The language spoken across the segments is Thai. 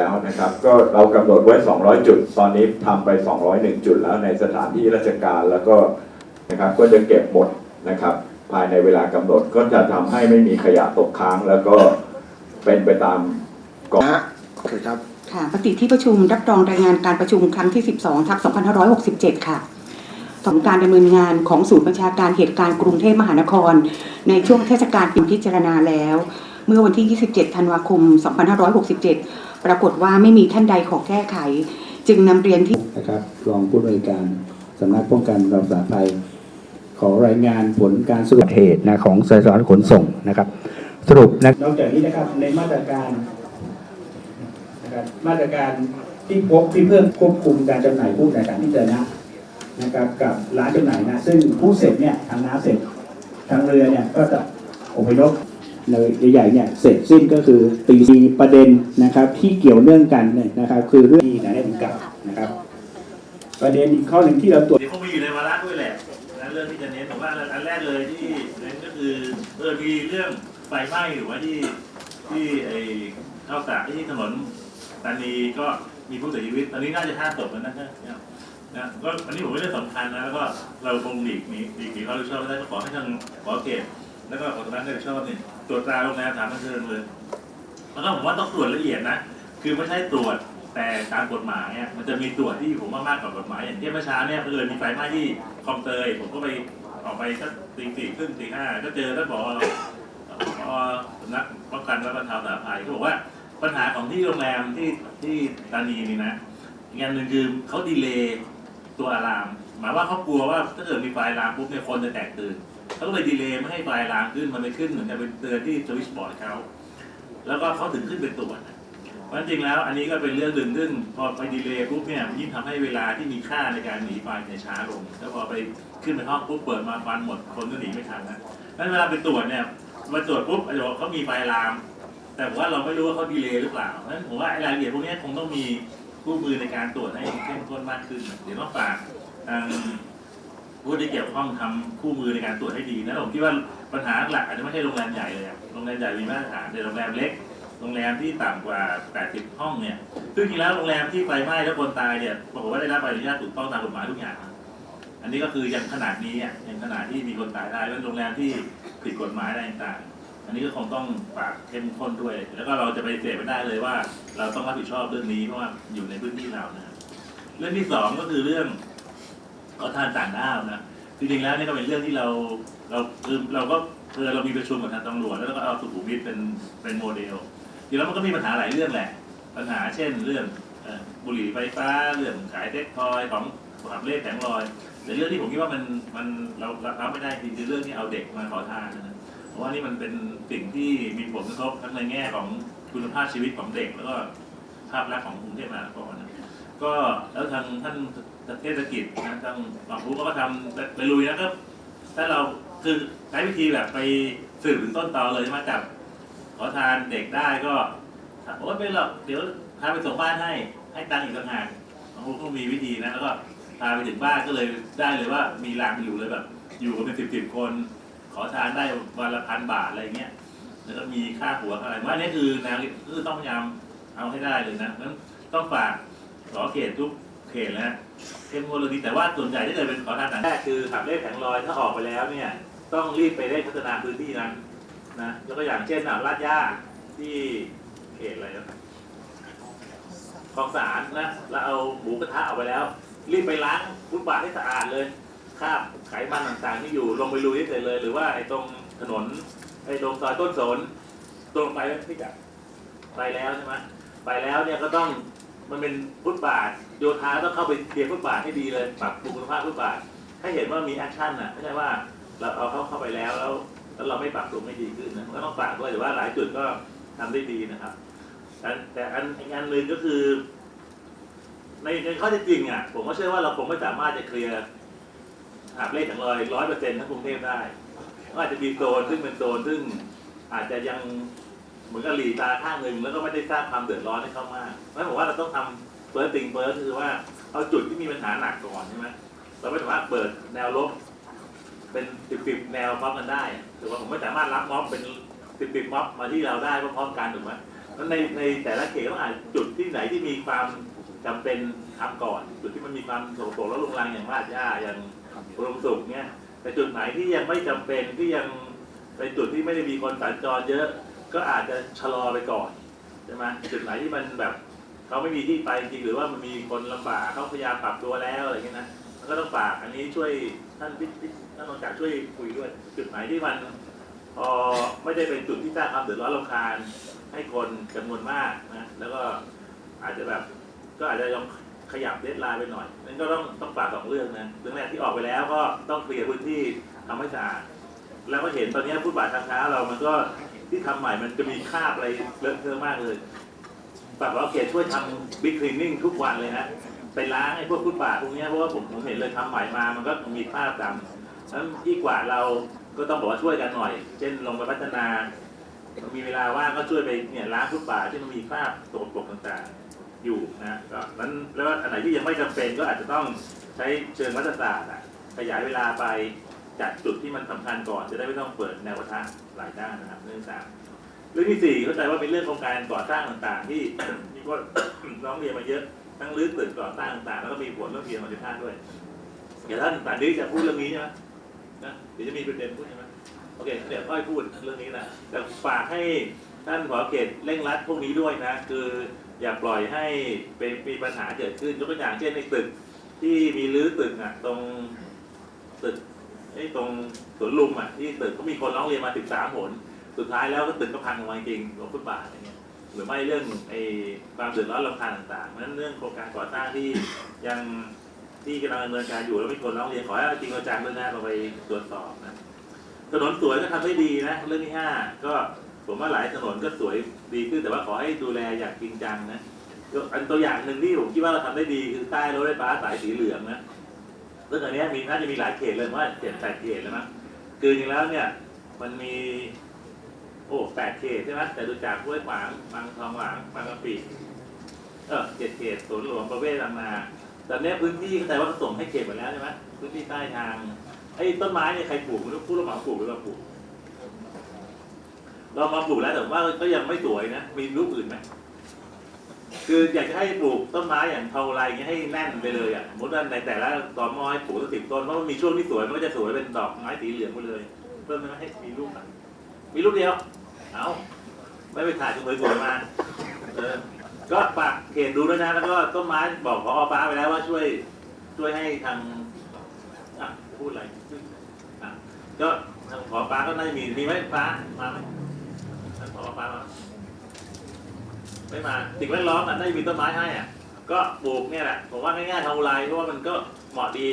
แล้วนะครับก็เรากำหนดไว้ 200 จุด ตอนนี้ทำไป 201 จุดแล้วในสถานที่ราชการแล้วก็นะครับก็จะเก็บหมดนะครับ ภายในเวลากำหนดก็จะทำให้ไม่มีขยะตกค้างแล้วก็เป็นไปตามนะฮะโอเคครับค่ะปฏิที่ประชุมรับรองรายงานการประชุมครั้งที่ 12ทับ2567 ค่ะของการดำเนินงานของศูนย์ประชาการเหตุการณ์กรุงเทพมหานคร ในช่วงเทศกาลปีพิจารณาแล้ว เมื่อวันที่ 27 ธันวาคม 2567 ปรากฏว่าไม่มีท่านใดขอแก้ไข จึงนำเรียนที่นะครับรองผู้อำนวยการสำนักป้องกันบรรเทาสาธารณภัย ขอรายงานผลการสรุปเหตุนะของสายสารขนส่งนะครับ สรุปนะนอกจากนี้นะครับในมาตรการนะครับมาตรการที่พบที่เพิ่มควบคุมการจำหน่ายผู้ในสถานที่เจอนะนะครับกับร้านจำหน่ายนะซึ่งผู้เสร็จเนี่ยทางน้ำเสร็จทางเรือเนี่ยก็จะอพยพเลย ใหญ่ๆเนี่ยเสร็จสิ้นก็คือตีมีประเด็นนะครับที่เกี่ยวเนื่องกันเนี่ยนะครับ คือเรื่องที่ได้ถึงกับนะครับ ประเด็นอีกข้อหนึ่งที่เราตรวจเดี๋ยวคงมีอยู่ในวาระด้วยแหละนะเรื่องที่จะเน้นผมว่าอันแรกเลยที่เน้นก็คือเออมีเรื่องไฟไหม้หรือว่าที่ที่ไอ้ข้าวสารที่ถนนตานีก็มีผู้เสียชีวิต ตอนนี้น่าจะห้าศพแล้วนะนะนะก็อันนี้ผมไม่ได้สำคัญนะแล้วก็เราคงหลีกหนีหลีกหนีความรับผิดชอบไม่ได้ก็ขอให้ทางขอเขตแล้วก็ขอสำนักงนรับผิดชอบเนี่ย ตรวจตราโรงแรมถามบันเทิงเลยแล้วก็ผมว่าต้องตรวจละเอียดนะ คือไม่ใช่ตรวจแต่ตามกฎหมายอะมันจะมีตรวจที่ผมว่ามากกว่ากฎหมาย อย่างเช่นเมื่อเช้าเนี่ยเผอิญมีไฟไหม้ที่คลองเตย ผมก็ไปออกไปสักตีสี่ครึ่งตีห้าก็เจอท่านบอกอสำนักป้องกันและบรรเทาสาธารณภัยเขาบอกว่าปัญหาของที่โรงแรมที่ที่ตานีนี่นะอย่างหนึ่งคือเขาดีเลย์ตัวอะลาม หมายว่าเขากลัวว่าถ้าเกิดมีไฟลามปุ๊บเนี่ยคนจะแตกตื่น เขาก็เลยดีเลย์ไม่ให้ไฟอะลามขึ้นมันไปขึ้นเหมือนกับเป็นเตือนที่สวิชบอร์ดเขาแล้วก็เขาถึงขึ้นเป็นตรวจนะเพราะจริงๆแล้วอันนี้ก็เป็นเรื่องหนึ่งซึ่งพอไปดีเลย์ปุ๊บเนี่ยยิ่งทำให้เวลาที่มีค่าในการหนีไฟเนี่ยช้าลง แล้วพอไปขึ้นไปห้องปุ๊บเปิดมาฟันหมดคนก็หนีไม่ทันนะนั้นเวลาไปตรวจเนี่ยมาตรวจปุ๊บอาจจะบอกเขามีไฟลาม แต่ผมว่าเราไม่รู้ว่าเขาดีเลย์หรือเปล่านั้นผมว่าไอ้รายละเอียดพวกนี้คงต้องมีคู่มือในการตรวจให้เข้มข้นมากขึ้น เดี๋ยวต้องฝากทาง ผู้ที่เกี่ยวข้องทำคู่มือในการตรวจให้ดีนะผมคิดว่าปัญหาหลักอาจจะไม่ใช่โรงแรมใหญ่เลยโรงแรมใหญ่มีมาตรฐานแต่โรงแรมเล็กโรงแรมที่ต่ำกว่า 80 ห้องเนี่ย ซึ่งจริงแล้วโรงแรมที่ไฟไหม้แล้วคนตายเนี่ยปรากฏว่าได้รับใบอนุญาตถูกต้องตามกฎหมายทุกอย่าง อันนี้ก็คือยังขนาดนี้อะยังขนาดที่มีคนตายได้แล้วโรงแรมที่ผิดกฎหมายอะไรต่างๆ อันนี้ก็คงต้องฝากเข้มข้นด้วย แล้วก็เราจะไปเสียไม่ได้เลยว่า เราต้องรับผิดชอบเรื่องนี้เพราะว่าอยู่ในพื้นที่เรานะครับเรื่องที่สองก็คือเรื่อง ขอทานต่างด้าวนะจริงๆแล้วนี่ก็เป็นเรื่องที่เราเราคือเราก็คือเรามีประชุมกับทางตำรวจแล้วก็เอาสุขุมวิทเป็นเป็นโมเดลจริงแล้วมันก็มีปัญหาหลายเรื่องแหละ ปัญหาเช่นเรื่องบุหรี่ไฟฟ้าเรื่องขายเซ็กทอยของขับเล่แผงลอยแต่เรื่องที่ผมคิดว่ามันมันเราเรารับไม่ได้จริงคือเรื่องที่เอาเด็กมาขอทานนะเพราะว่านี่มันเป็นสิ่งที่มีผลกระทบทั้งในแง่ของคุณภาพชีวิตของเด็กแล้วก็ภาพลักษณ์ของกรุงเทพมหานครนะก็แล้วทางท่าน เทศกิจนะทางบางผู้ก็ทำไปไปลุยนะก็ถ้าเราคือใช้วิธีแบบไปสืบถึงต้นตอเลยใช่ไหมจับขอทานเด็กได้ก็โอ๊ยไม่หรอกเดี๋ยวพาไปส่งบ้านให้ให้ตังค์อีกต่างหากบางคนก็มีวิธีนะแล้วก็พาไปถึงบ้านก็เลยได้เลยว่ามีรางอยู่เลยแบบ อยู่กันเป็นสิบสิบคน ขอทานได้วันละพันบาทอะไรเงี้ยแล้วก็มีค่าหัวอะไรว่านนี้คือแนวคือต้องพยายามเอาให้ได้เลยนะนั้นต้องฝากขอเขตทุก เขตแล้วเข้มงวดเรื่องนี้แต่ว่าส่วนใหญ่ที่เกิดเป็นขอทานต่างแรกคือขับเลขแผงลอยถ้าออกไปแล้วเนี่ย ต้องรีบไปเร่งพัฒนาพื้นที่นั้นนะแล้วอย่างเช่นอะลาดย่าที่เขตอะไรนะคลองสารนะแล้วเอาหมูกระทะออกไปแล้ว รีบไปล้างฟุตบาทให้สะอาดเลยคราบไขมันต่างๆที่อยู่ลงไปลุยให้เสร็จเลย หรือว่าไอ้ตรงถนนไอ้ตรงซอยต้นสนตรงไปไม่จับไปแล้วใช่ไหมไปแล้วเนี่ยก็ต้อง มันเป็นฟุตบาท โยธาต้องเข้าไปเคลียร์ฟุตบาทให้ดีเลยปรับปรุงคุณภาพฟุตบาท ให้เห็นว่ามีแอคชั่นอะไม่ใช่ว่าเราเอาเขาเข้าไปแล้วแล้วแล้วเราไม่ปรับปรุงไม่ดีขึ้นนะก็ต้องฝากด้วยแต่ว่าหลายจุดก็ทำได้ดีนะครับแต่แต่อันอีกอันหนึ่งก็คือ ในในข้อเท็จจริงอะผมก็เชื่อว่าเราคงไม่สามารถจะเคลียร์หาบเลขของเราร้อยเปอร์เซ็นต์ทั้งกรุงเทพได้ก็อาจจะมีโซนซึ่งเป็นโซนซึ่งอาจจะยัง เหมือนกับหลีตาข้างหนึ่งแล้วก็ไม่ได้สร้างความเดือดร้อนให้เขามากเพราะฉะนั้นผมว่าเราต้องทำเฟิร์สติงเฟิร์สคือว่าเอาจุดที่มีปัญหาหนักก่อนใช่ไหมเราไม่สามารถเปิดแนวลบเป็นสิบสิบแนวพร้อมกันได้ถือว่าผมไม่สามารถรับม็อบเป็นสิบสิบม็อบมาที่เราได้พร้อมๆกันถูกไหมในในแต่ละเขตก็อาจจุดที่ไหนที่มีความจำเป็นทำก่อน จุดที่มันมีความโสโครกแล้วลุงรังอย่างลาดย่าอย่างอุดมสุขเนี่ยแต่จุดไหนที่ยังไม่จำเป็นที่ยังเป็นจุดที่ไม่ได้มีคนสัญจรเยอะ ก็อาจจะชะลอไปก่อนใช่ไหมจุดไหนที่มันแบบเขาไม่มีที่ไปจริงหรือว่ามันมีคนลำบากเขาพยายามปรับตัวแล้วอะไรเงี้ยนะมันก็ต้องฝากอันนี้ช่วยท่านพิพิท่านรองจากช่วยคุยด้วย จุดไหนที่มันพอไม่ได้เป็นจุดที่สร้างความเดือดร้อนรำคาญให้คนจำนวนมากนะแล้วก็อาจจะแบบก็อาจจะยอมขยับเดทไลน์ไปหน่อยนั่นก็ต้องต้องฝากสองเรื่องนะเรื่องแรกที่ออกไปแล้วก็ต้องเคลียร์พื้นที่ทำให้สะอาดแล้วก็เห็นตอนนี้ฟุตบาททางเท้าเรามันก็ ที่ทำใหม่มันจะมีคราบอะไรเลอะเทอะมากเลยฝากเราเขตช่วยทำบิ๊กคลีนนิ่งทุกวันเลยนะไปล้างไอ้พวกฟุตบาทพวกเนี้ยเพราะว่าผมผมเห็นเลยทำใหม่มามันก็มีคราบดำนั้นที่กว่าเราก็ต้องบอกว่าช่วยกันหน่อย เช่นลงไปพัฒนา มีเวลาว่างก็ช่วยไปเนี่ยล้างทุกป่าที่มันมีคราบสกปกต่างๆอยู่นะก็นั้นแล้วอันไหนที่ยังไม่จำเป็นก็อาจจะต้องใช้เชิงรัฐศาสตร์ขยายเวลาไป จากจุดที่มันสำคัญก่อนจะได้ไม่ต้องเปิดแนวปะทะหลายด้านนะครับเรื่องต่างเรื่องที่สี่เข้าใจว่าเป็นเรื่องโครงการก่อสร้างต่างๆ ที่มีคนร้องเรียนมาเยอะทั้งรื้อตึกก่อสร้างต่างๆแล้วก็มีผลเรื่องเพียงมาติภาด้วยเดี๋ยวท่านสารนี้จะพูดเรื่องนี้ใช่ไหมนะเดี๋ยวจะมีประเด็นพูดใช่ไหมโอเคเดี๋ยวค่อยพูดเรื่องนี้นะแต่ฝากให้ท่านผอเขตเร่งรัดพวกนี้ด้วยนะ คืออย่าปล่อยให้เป็นมีปัญหาเกิดขึ้นยกตัวอย่างเช่นในตึกที่มีรื้อตึกอะตรงตึก ไอ้ตรงสวนลุมอะที่ตึกก็มีคนร้องเรียนมา13หนสุดท้ายแล้วก็ตึกก็พังลงมาจริงลงฟุตบาทอะไรเงี้ยหรือไม่เรื่องไอ้ความเดือดร้อนรำคาญต่างๆเพราะฉะนั้นเรื่องโครงการก่อสร้างที่ยังที่กำลังดำเนินการอยู่แล้วมีคนร้องเรียนขอให้จริงเอาจังด้วยนะเราไปตรวจสอบนะถนนสวยก็ทำได้ดีนะเรื่องที่ห้าก็ผมว่าหลายถนนก็สวยดีขึ้นแต่ว่าขอให้ดูแลอย่างจริงจังนะยกอันตัวอย่างหนึ่งที่ผมคิดว่าเราทำได้ดีคือใต้รถไฟฟ้าสายสีเหลืองนะ เรื่องอันนี้มีน่าจะมีหลายเขตเลยว่าเจ็ดแปดเขตแล้วมั้งคือจริงแล้วเนี่ย มันมี โอ้แปดเขตใช่ไหมแต่ดูจากห้วยขวางบางทองหลางบางกะปิเออเจ็ดเขตสวนหลวงประเวศบางนาตอนเนี้ยพื้นที่เข้าใจว่าส่งให้เขตหมดแล้วใช่ไหมพื้นที่ใต้ทางไอ้ต้นไม้เนี่ยใครปลูกไม่รู้ผู้รับเหมาปลูกหรือเราปลูก เรามาปลูกแล้วแต่ว่าก็ยังไม่สวยนะมีรูปอื่นไหม คืออยากจะให้ปลูกต้นไม้อย่างเทาไรเงี้ยให้แน่นไปเลยอะสมมติว่าในแต่ละตอมอยปลูกสักสิบต้นเพราะมันมีช่วงที่สวยมันก็จะสวยเป็นดอกไม้สีเหลืองไปเลย เพิ่มไหมให้มีรูปอะมีรูปเดียว เอาไม่ไปถ่ายสวยมาเออก็ฝากเขตดูด้วยนะแล้วก็ต้นไม้บอกพอฟ้าไปแล้วว่าช่วยช่วยให้ทางอะพูดอะไรอะก็ทางขอฟ้าก็น่าจะมีมีไหมฟ้ามาไหมทางขอฟ้ามา ไม่มาสิ่งแวดล้อมอะน่าจะมีต้นไม้ให้อะก็ปลูกเนี่ยแหละผมว่าง่ายๆทำลายเพราะว่ามันก็เหมาะดี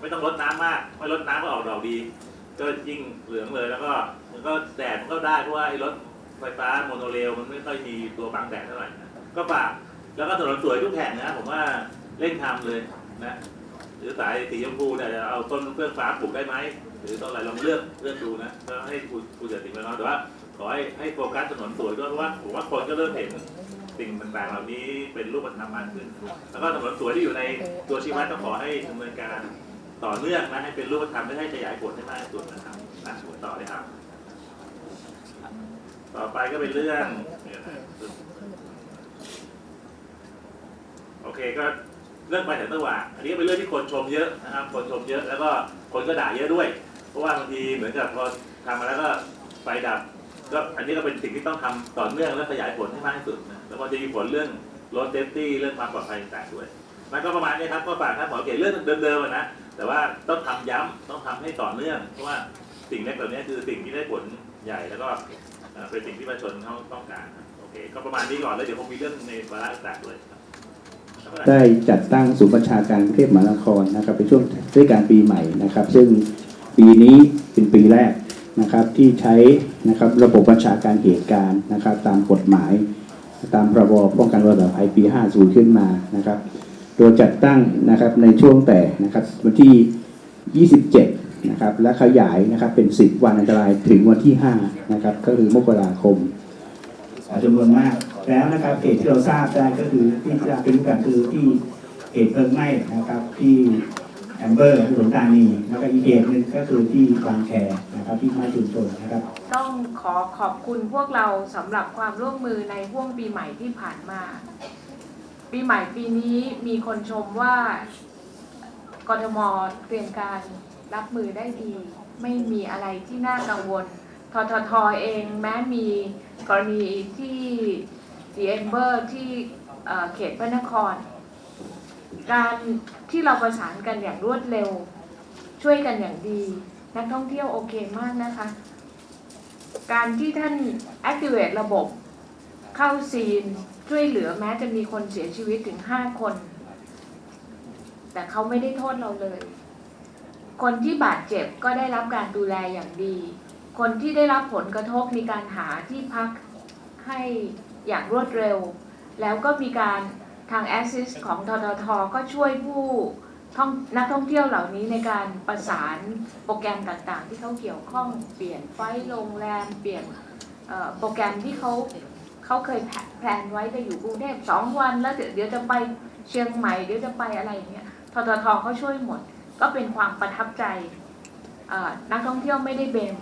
ไม่ต้องรดน้ำมาก ไม่รดน้ำก็ออกดอกดี ก็ยิ่งเหลืองเลยแล้วก็มันก็แดดมันก็ได้เพราะว่าไอ้รถไฟฟ้าโมโนเรลมันไม่ค่อยมีตัวบังแดดเท่าไหร่นะก็ฝากแล้วก็ถนนสวยทุกแห่งนะผมว่าเร่งทำเลยนะหรือสายสีชมพูเนี่ยจะเอาต้นเฟื่องฟ้าปลูกได้ไหม หรือต้นอะไรลองเลือกเลือกดูนะก็ให้คุณคุณจะสิ่งแวดล้อมแต่ว่าขอให้ให้โฟกัสถนนสวยด้วยเพราะว่าผมว่าคนก็เริ่มเห็นสิ่งต่างๆเหล่านี้เป็นรูปธรรมมากขึ้น แล้วก็ถนนสวยที่อยู่ในตัวชีวัดก็ขอให้ดำเนินการต่อเนื่องนะให้เป็นรูปธรรมไม่ให้ขยายผลให้มากที่สุดนะครับนะต่อเลยครับ ต่อไปก็เป็นเรื่องโอเคก็เรื่องไฟแสงสว่าอันนี้เป็นเรื่องที่คนชมเยอะนะครับ คนชมเยอะแล้วก็คนก็ด่าเยอะด้วย เพราะว่าบางทีเหมือนกับพอทำมาแล้วก็ไฟดับ ก็อันนี้ก็เป็นสิ่งที่ต้องทำต่อเนื่องและขยายผลให้มากที่สุดนะแล้วก็จะมีผลเรื่องรถเซฟตี้เรื่องความปลอดภัยต่างๆด้วย มันก็ประมาณนี้ครับก็ฝากท่านหมอเกตเรื่องเดิมๆนะแต่ว่าต้องทำย้ำต้องทำให้ต่อเนื่อง เพราะว่าสิ่งเล็กเหล่านี้คือสิ่งที่ได้ผลใหญ่แล้วก็เป็นสิ่งที่ประชาชนเขาต้องการโอเคก็ประมาณนี้ก่อนแล้วเดี๋ยวคงมีเรื่องในวาระต่างๆด้วยได้จัดตั้งศูนย์บัญชาการกรุงเทพมหานครนะครับเป็นช่วงเทศกาลปีใหม่นะครับ ซึ่ง ปีนี้เป็นปีแรกนะครับที่ใช้นะครับระบบบัญชาการเหตุการณ์นะครับตามกฎหมาย ตามพรบป้องกันวัตภัยปี 50 ขึ้นมานะครับ โดยจัดตั้งนะครับในช่วงแต่นะครับวันที่ 27นะครับและขยายนะครับเป็น 10 วันอันตรายถึงวันที่5นะครับก็คือมกราคมจำนวนมากแล้วนะครับเหตุที่เราทราบได้ก็คือที่ทราบเป็นกันคือที่เหตุเพลิงไหม้นะครับที่ มเบอร์ถนนตานีแล้วก็อีกเหตุหนึ่งก็คือที่บางแคนะนะครับที่มาชุมชนนะครับ ต้องขอขอบคุณพวกเราสำหรับความร่วมมือในห่วงปีใหม่ที่ผ่านมา ปีใหม่ปีนี้มีคนชมว่ากทมเตรียมการรับมือได้ดี ไม่มีอะไรที่น่ากังวลทททเองแม้มีกรณีที่ดีเอ็นเบอร์ที่เขตพระนคร การที่เราประสานกันอย่างรวดเร็ว ช่วยกันอย่างดี นักท่องเที่ยวโอเคมากนะคะ การที่ท่าน activate ระบบเข้าซีน ช่วยเหลือแม้จะมีคนเสียชีวิตถึง 5 คน แต่เขาไม่ได้โทษเราเลย คนที่บาดเจ็บก็ได้รับการดูแลอย่างดี คนที่ได้รับผลกระทบมีการหาที่พักให้อย่างรวดเร็ว แล้วก็มีการ ทาง Assist ของทททก็ช่วยผู้ท่องนักท่องเที่ยวเหล่านี้ในการประสานโปรแกรมต่างๆ ที่เขาเกี่ยวข้องเปลี่ยนไฟล์โรงแรมเปลี่ยนโปรแกรมที่เขาเขาเคยแพลนไว้จะอยู่กรุงเทพสองวันแล้วเดี๋ยวจะไปเชียงใหม่เดี๋ยวจะไปอะไรอย่างเงี้ยทททเขาช่วยหมด ก็เป็นความประทับใจนักท่องเที่ยวไม่ได้เบน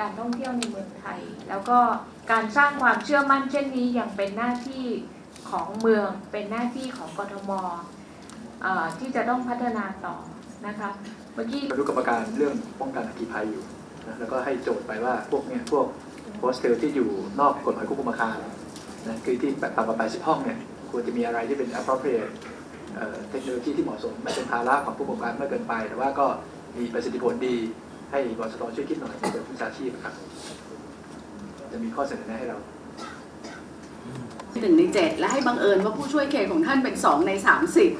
การท่องเที่ยวในเมืองไทย แล้วก็การสร้างความเชื่อมั่นเช่นนี้ยังเป็นหน้าที่ ของเมืองเป็นหน้าที่ของกทมที่จะต้องพัฒนาต่อนะคะเมื่อกี้อนุกรรมการเรื่องป้องกันอัคคีภัยอยู่นะแล้วก็ให้โจทย์ไปว่าพวกเนี้ยพวกโฮสเทลที่อยู่นอกกฎหมายควบคุมอาคารนะคือที่ต่ำกว่า80ห้องเนี่ยควรจะมีอะไรที่เป็น appropriate เทคโนโลยีที่เหมาะสมไม่เป็นภาระของผู้ประกอบการมากเกินไป แต่ว่าก็มีประสิทธิผลดีให้บริษัทช่วยคิดหน่อยเป็นวิชาชีพครับ จะมีข้อเสนอแนะให้เรา หนึ่งในเจ็ดและให้บังเอิญว่าผู้ช่วยเขตของท่านเป็นสองในสามสิบ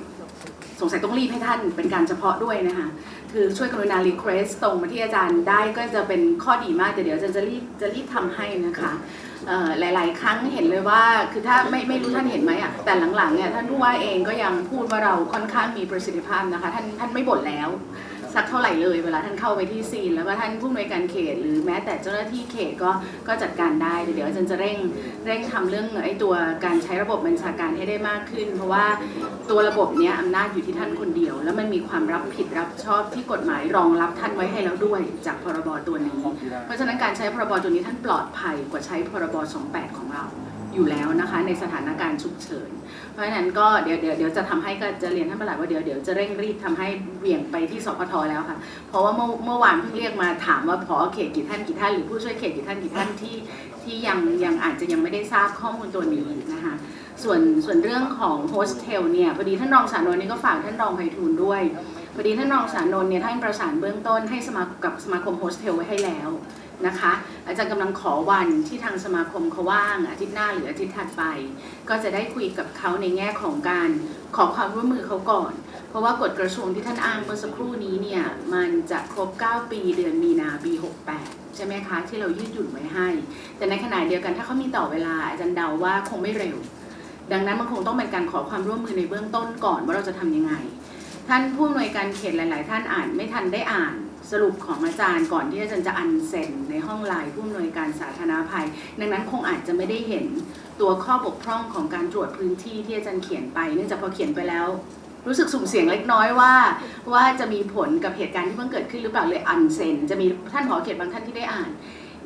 สงสัยต้องรีบให้ท่านเป็นการเฉพาะด้วยนะคะคือช่วยกรุณารีเควสตรงมาที่อาจารย์ได้ก็จะเป็นข้อดีมากแต่เดี๋ยวอาจารย์จะรีบจะรีบทำให้นะคะเอ่อหลาย ๆ ครั้งเห็นเลยว่าคือถ้าไม่ไม่รู้ท่านเห็นไหมอะแต่หลังๆเนี่ยท่านผู้ว่าเองก็ยังพูดว่าเราค่อนข้างมีประสิทธิภาพนะคะท่านท่านไม่บ่นแล้ว สักเท่าไหร่เลย เวลาท่านเข้าไปที่ซีน แล้วก็ท่านผู้อำนวยการเขต หรือแม้แต่เจ้าหน้าที่เขตก็ก็จัดการได้เดี๋ยวอาจารย์จะเร่งเร่งทำเรื่องไอ้ตัวการใช้ระบบบัญชาการให้ได้มากขึ้น เพราะว่าตัวระบบเนี้ยอำนาจอยู่ที่ท่านคนเดียว แล้วมันมีความรับผิดรับชอบที่กฎหมายรองรับท่านไว้ให้แล้วด้วยจากพรบตัวนี้ เพราะฉะนั้นการใช้พรบตัวนี้ท่านปลอดภัยกว่าใช้พรบ 28 ของเราอยู่แล้วนะคะในสถานการณ์ฉุกเฉิน เพราะฉะนั้นก็เดี๋ยวเดี๋ยวเดี๋ยวจะทำให้ก็จะเรียนท่านประหลัดว่าเดี๋ยวเดี๋ยวจะเร่งรีบทำให้เหวี่ยงไปที่สพทแล้วค่ะ เพราะว่าเมื่อเมื่อวานเพิ่งเรียกมาถามว่าพอเขตกี่ท่านกี่ท่านหรือผู้ช่วยเขตกี่ท่านกี่ท่านที่ที่ยังยังอาจจะยังไม่ได้ทราบข้อมูลตัวนี้นะคะส่วนส่วนเรื่องของโฮสเทลเนี่ยพอดีท่านรองสานนท์นี่ก็ฝากท่านรองไพฑูรย์ด้วยพอดีท่านรองสานนท์เนี่ยท่านประสานเบื้องต้นให้สมากับสมาคมโฮสเทลไว้ให้แล้วนะคะอาจารย์กำลังขอวันที่ทางสมาคมเขาว่างอาทิตย์หน้าหรืออาทิตย์ถัดไป ก็จะได้คุยกับเขาในแง่ของการขอความร่วมมือเขาก่อน ราะว่ากฎกระทรวงที่ท่านอ้างเมื่อสักครู่นี้เนี่ยมันจะครบ 9 ปีเดือนมีนาปี 68 ใช่ไหมคะ ที่เรายืดหยุ่นไว้ให้ แต่ในขณะเดียวกันถ้าเขามีต่อเวลาอาจารย์เดาว่าคงไม่เร็ว ดังนั้นมันคงต้องเป็นการขอความร่วมมือในเบื้องต้นก่อนว่าเราจะทำยังไง ท่านผู้อำนวยการเขตหลาย ๆ ท่านอ่านไม่ทันได้อ่านสรุปของอาจารย์ก่อนที่อาจารย์จะอันเซ็นในห้องไลน์ผู้อำนวยการสาธารณภัย ดังนั้นคงอาจจะไม่ได้เห็นตัวข้อบกพร่องของการตรวจพื้นที่ที่อาจารย์เขียนไป เนื่องจากพอเขียนไปแล้ว รู้สึกสุ่มเสี่ยงเล็กน้อยว่า ว่าจะมีผลกับเหตุการณ์ที่เพิ่งเกิดขึ้นหรือเปล่าเลยอันเซนจะมีท่านผอเขตบางท่านที่ได้อ่าน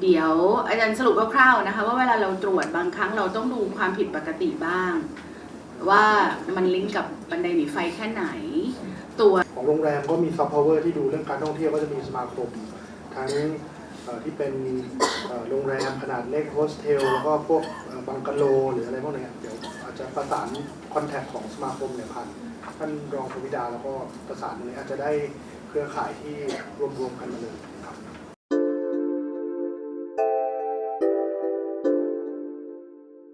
เดี๋ยวอาจารย์สรุปคร่าวๆนะคะว่าเวลาเราตรวจบางครั้งเราต้องดูความผิดปกติบ้าง ว่ามันลิงก์กับบันไดหนีไฟแค่ไหน ตัวของโรงแรมก็มีซอฟต์พาวเวอร์ที่ดูเรื่องการท่องเที่ยวก็จะมีสมาคมทั้งที่เป็นโรงแรมขนาดเล็กโฮสเทลแล้วก็พวกบังกะโลหรืออะไรพวกนี้เดี๋ยวอาจจะประสานคอนแทคของสมาคมเนี่ยผ่าน ท่านรองพวิดาแล้วก็ประสานตรงนี้อาจจะได้เครือข่ายที่รวมๆกันมาเลย